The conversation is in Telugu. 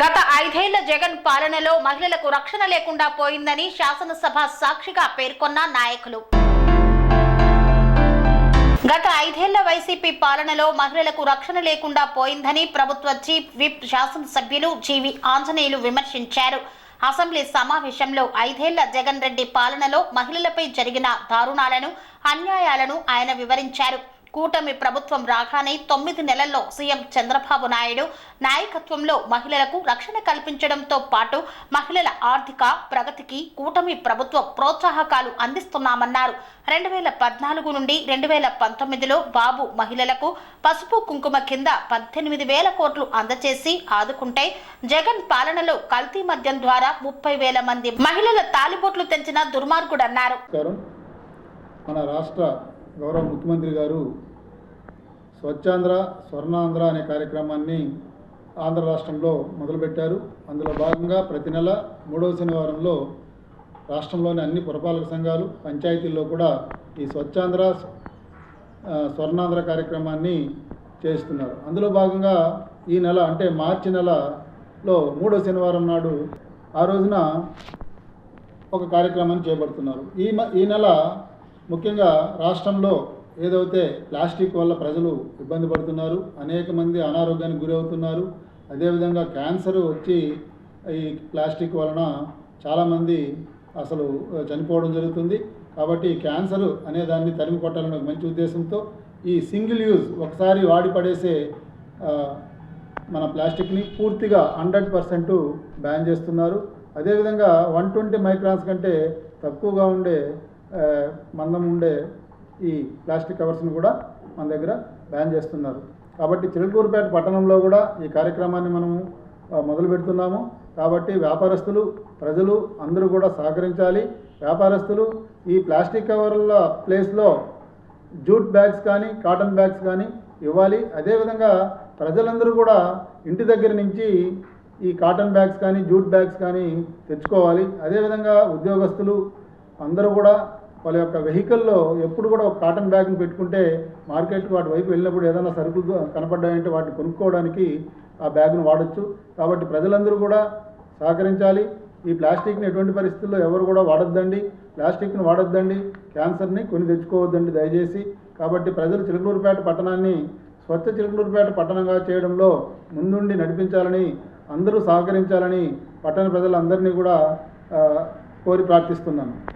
గత ఐదేళ్ళ జగన్ పాలనలో మహిళలకు రక్షణ లేకుండా పోయిందని శాసనసభ సాక్షిగా పేర్కొన్న నాయకులు. గత ఐదేళ్ళ వైసీపీ పాలనలో మహిళలకు రక్షణ లేకుండా పోయిందని ప్రభుత్వ చీఫ్ విప్ శాసనసభ్యులు జీవి ఆంజనేయులు విమర్శించారు. అసెంబ్లీ సమావేశంలో ఐదేళ్ళ జగన్ రెడ్డి పాలనలో మహిళలపై జరిగిన దారుణాలను అన్యాయాలను ఆయన వివరించారు. కూటమి ప్రభుత్వం రాగానే తొమ్మిది నెలల్లో సీఎం చంద్రబాబు నాయుడు నాయకత్వంలో మహిళలకు రక్షణ కల్పించడంతో పాటు మహిళల ఆర్థిక ప్రగతికి కూటమి ప్రభుత్వం ప్రోత్సాహకాలు అందిస్తున్నామన్నారు. రెండు వేల పద్నాలుగు నుండి రెండు వేల పంతొమ్మిదిలో బాబు మహిళలకు పసుపు కుంకుమ కింద పద్దెనిమిది వేల కోట్లు అందజేసి ఆదుకుంటే జగన్ పాలనలో కల్తీ మద్యం ద్వారా ముప్పై వేల మంది మహిళల తాలిబోట్లు తెంచిన దుర్మార్గుడన్నారు. మన రాష్ట్ర గౌరవ ముఖ్యమంత్రి గారు స్వచ్ఛాంధ్ర స్వర్ణాంధ్ర అనే కార్యక్రమాన్ని ఆంధ్ర రాష్ట్రంలో మొదలుపెట్టారు. అందులో భాగంగా ప్రతి నెల మూడవ శనివారంలో రాష్ట్రంలోని అన్ని పురపాలక సంఘాలు పంచాయతీల్లో కూడా ఈ స్వచ్ఛాంధ్ర స్వర్ణాంధ్ర కార్యక్రమాన్ని చేస్తున్నారు. అందులో భాగంగా ఈ నెల అంటే మార్చి నెలలో మూడో శనివారం నాడు ఆ రోజున ఒక కార్యక్రమాన్ని చేపడుతున్నారు. ఈ మ- ఈ నెల ముఖ్యంగా రాష్ట్రంలో ఏదైతే ప్లాస్టిక్ వల్ల ప్రజలు ఇబ్బంది పడుతున్నారు అనేక మంది అనారోగ్యానికి గురవుతున్నారు అదేవిధంగా క్యాన్సర్ వచ్చి ఈ ప్లాస్టిక్ వలన చాలామంది అసలు చనిపోవడం జరుగుతుంది. కాబట్టి క్యాన్సర్ అనే దాన్ని తరిమి కొట్టాలనే ఒక మంచి ఉద్దేశంతో ఈ సింగిల్ యూజ్ ఒకసారి వాడి పడేసే మన ప్లాస్టిక్ని పూర్తిగా హండ్రెడ్ పర్సెంట్ బ్యాన్ చేస్తున్నారు. అదేవిధంగా వన్ ట్వంటీ మైక్రాన్స్ కంటే తక్కువగా ఉండే మందం ఉండే ఈ ప్లాస్టిక్ కవర్స్ని కూడా మన దగ్గర బ్యాన్ చేస్తున్నారు. కాబట్టి చిలుకూరుపేట పట్టణంలో కూడా ఈ కార్యక్రమాన్ని మనము మొదలు పెడుతున్నాము. కాబట్టి వ్యాపారస్తులు ప్రజలు అందరూ కూడా సహకరించాలి. వ్యాపారస్తులు ఈ ప్లాస్టిక్ కవర్ల ప్లేస్లో జూట్ బ్యాగ్స్ కానీ కాటన్ బ్యాగ్స్ కానీ ఇవ్వాలి. అదేవిధంగా ప్రజలందరూ కూడా ఇంటి దగ్గర నుంచి ఈ కాటన్ బ్యాగ్స్ కానీ జూట్ బ్యాగ్స్ కానీ తెచ్చుకోవాలి. అదేవిధంగా ఉద్యోగస్తులు అందరూ కూడా వాళ్ళ యొక్క వెహికల్లో ఎప్పుడు కూడా ఒక కాటన్ బ్యాగ్ని పెట్టుకుంటే మార్కెట్కి వాటి వైపు వెళ్ళినప్పుడు ఏదైనా సరుకులు కనపడ్డాయంటే వాటిని కొనుక్కోవడానికి ఆ బ్యాగ్ను వాడచ్చు. కాబట్టి ప్రజలందరూ కూడా సహకరించాలి. ఈ ప్లాస్టిక్ని ఎటువంటి పరిస్థితుల్లో ఎవరు కూడా వాడొద్దండి. ప్లాస్టిక్ని వాడొద్దండి. క్యాన్సర్ని కొని తెచ్చుకోవద్దండి దయచేసి. కాబట్టి ప్రజలు చిలకలూరుపేట పట్టణాన్ని స్వచ్ఛ చిలకలూరుపేట పట్టణంగా చేయడంలో ముందుండి నడిపించాలని అందరూ సహకరించాలని పట్టణ ప్రజలందరినీ కూడా కోరి ప్రార్థిస్తున్నాను.